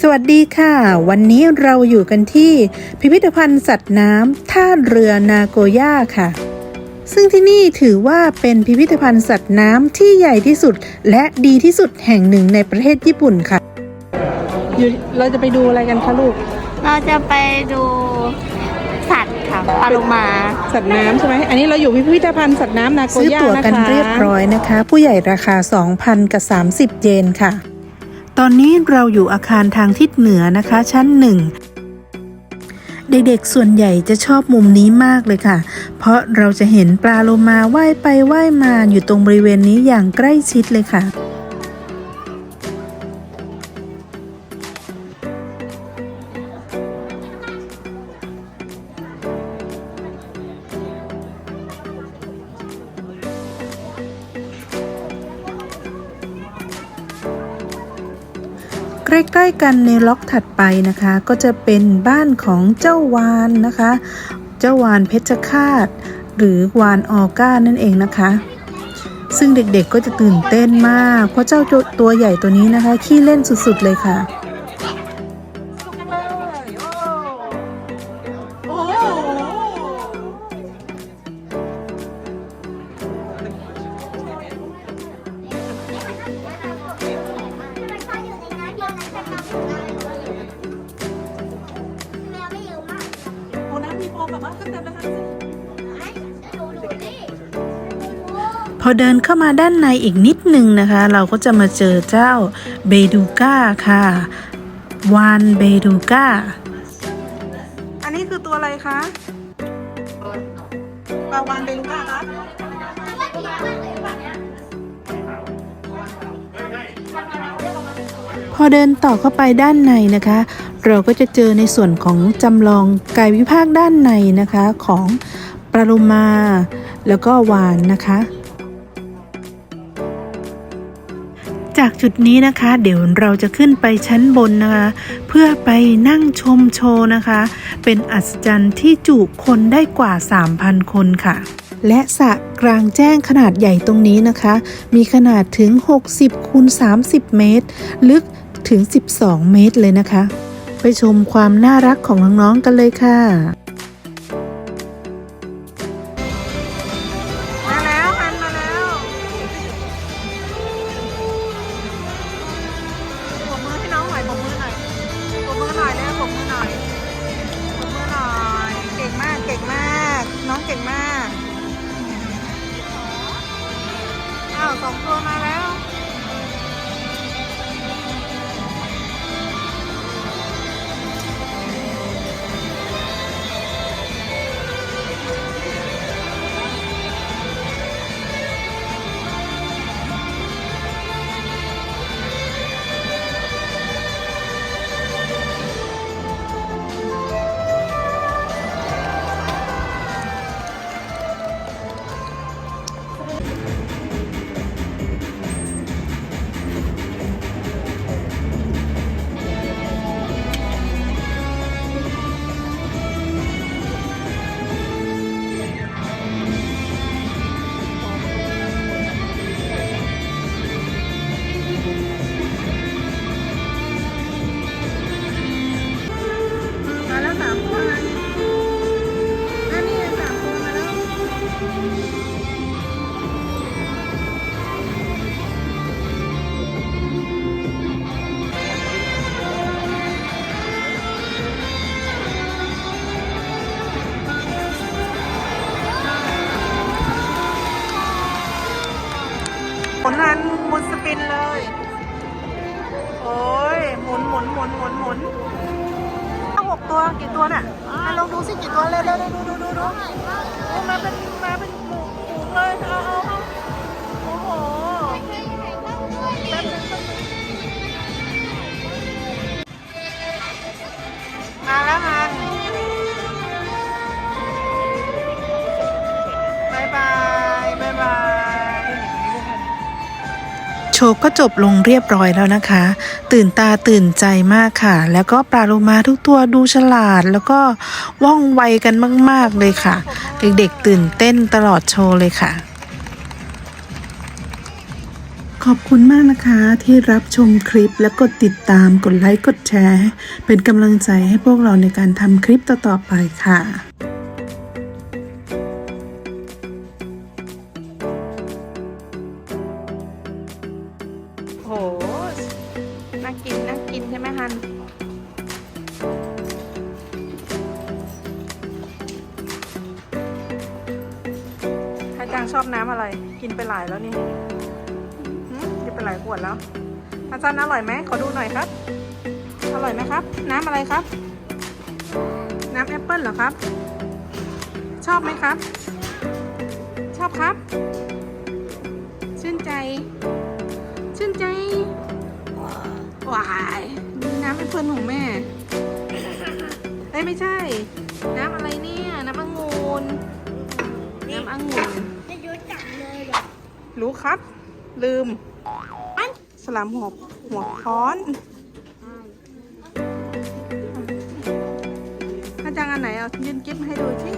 สวัสดีค่ะ วันนี้เราอยู่กันที่พิพิธภัณฑ์สัตว์น้ำท่าเรือนาโกย่าค่ะ ซึ่งที่นี่ถือว่าเป็นพิพิธภัณฑ์สัตว์น้ำที่ใหญ่ที่สุด และดีที่สุดแห่งหนึ่งในประเทศญี่ปุ่นค่ะอยู่เราจะไปดูอะไรกันคะลูก เราจะไปดูสัตว์ค่ะปลาโลมา สัตว์น้ำใช่ไหม อันนี้เราอยู่พิพิธภัณฑ์สัตว์น้ำนาโกย่าซื้อตั๋วกันเรียบร้อยนะคะ ผู้ใหญ่ราคา 2,000 กับ 30 เยนค่ะ ตอนนี้เราอยู่อาคารทางทิศเหนือนะคะ ชั้นหนึ่งเด็กๆ ส่วนใหญ่จะชอบมุมนี้มากเลยค่ะ เพราะเราจะเห็นปลาโลมาว่ายไปว่ายมาอยู่ตรงบริเวณนี้อย่างใกล้ชิดเลยค่ะ ใกล้ๆกันในล็อกถัดไปนะคะ ก็จะเป็นบ้านของเจ้าวานนะคะ เจ้าวานเพชรฆาตหรือวานออก้านั่นเองนะคะ ซึ่งเด็กๆก็จะตื่นเต้นมาก เพราะเจ้าตัวใหญ่ตัวนี้นะคะ ขี้เล่นสุดๆเลยค่ะ พอเดินเข้ามาด้านในอีกนิดนึงนะคะ เราก็จะมาเจอเจ้าเบดูก้าค่ะ วานเบดูก้า อันนี้คือตัวอะไรคะปลาวานเบดูก้าคะพอเดินต่อเข้าไปด้านในนะคะ เราก็จะเจอในส่วนของจำลองกายวิภาคด้านในนะคะของปลาโลมา แล้วก็วานนะคะ จากจุดนี้นะคะ เดี๋ยวเราจะขึ้นไปชั้นบนนะคะ เพื่อไปนั่งชมโชว์นะคะ เป็นอัศจรรย์ที่จุคนได้กว่า 3,000 คนค่ะและสระกลางแจ้งขนาดใหญ่ตรงนี้นะคะ มีขนาดถึง 60คูณ30 เมตร ลึกถึง 12 เมตรเลยนะคะ ไปชมความน่ารักของน้องๆกันเลยค่ะ มาแล้วฮันมาแล้วปรบมือให้น้องหน่อยปรบมือหน่อยปรบมือหน่อยแล้วปรบมือหน่อยปรบมือหน่อย เก่งมากเก่งมาก น้องเก่งมาก อ้าวสองตัวมาแล้ว ผลงานหมุนสปินเลย โอ้ยหมุนหมุนหมุนหมุนหมุนเอาหกตัวกี่ตัวน่ะอะลองดูสิกี่ตัวเร็วเร็วเร็วดูดูดูดูมาเป็นมาเป็นหมูหมูเลยเอาเอา ว์ก็จบลงเรียบร้อยแล้วนะคะ ตื่นตาตื่นใจมากค่ะ แล้วก็ปลาโลมาทุกตัวดูฉลาด แล้วก็ว่องไวกันมาก ๆเลยค่ะ เด็กๆตื่นเต้นตลอดโชว์เลยค่ะ ขอบคุณมากนะคะที่รับชมคลิปและกดติดตามกดไลค์กดแชร์ เป็นกำลังใจให้พวกเราในการทำคลิปต่อๆไปค่ะาจารย์ชอบน้ำอะไร กินไปหลายแล้วนี่กินไปหลายขวดแล้วอาจารย์อร่อยไหมขอดูหน่อยครับ อร่อยไหมครับ น้ำอะไรครับ น้ำแอปเปิ้ลเหรอครับ ชอบไหมครับ ชอบครับ ชื่นใจ ชื่นใจวายนี่น้ำเป็นเพื่อนของแม่เอ้ยไม่ใช่ น้ำอะไรเนี่ย น้ำองุ่นน้ำองุ่น จะยุดจับเลยเหรอ รู้ครับ ลืม สลามหัวหัวค้อนอาจารย์อันไหนเอายืนกิ๊บให้ดูสิ